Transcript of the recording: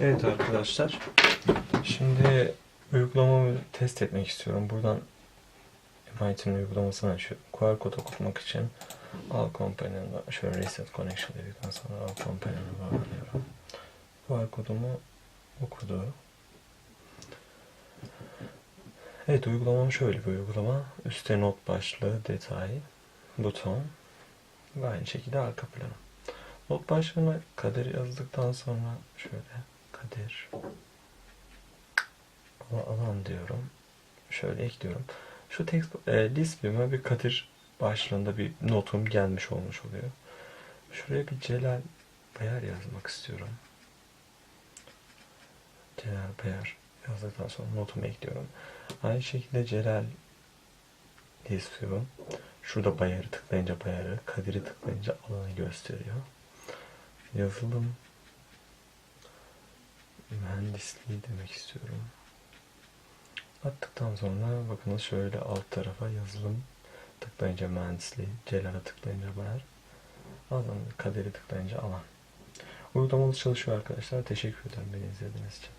Evet arkadaşlar. Şimdi uygulamamı test etmek istiyorum. Buradan MIT'nin uygulamasını açıyorum. QR kod okutmak için Al Companion'da şöyle Reset Connection dedikten sonra Al Companion'a bağlanıyorum. QR kodumu okudu. Evet uygulamam şöyle bir uygulama. Üstte not başlığı, detay, buton ve aynı şekilde arka planı. Not başlığına kader yazdıktan sonra şöyle kader ama alan diyorum. Şöyle ekliyorum. Şu text e, list bir kadir başlığında bir notum gelmiş olmuş oluyor. Şuraya bir Celal Bayar yazmak istiyorum. Celal Bayar yazdıktan sonra notumu ekliyorum. Aynı şekilde Celal istiyorum. Şurada Bayar'ı tıklayınca Bayar'ı, Kadir'i tıklayınca alanı gösteriyor. Yazılım mühendisliği demek istiyorum. Attıktan sonra bakınız şöyle alt tarafa yazılım tıklayınca mühendisliği, Celal'a tıklayınca Bayar, alan, Kadir'i tıklayınca alan. Uygulamamız çalışıyor arkadaşlar. Teşekkür ederim beni izlediğiniz için.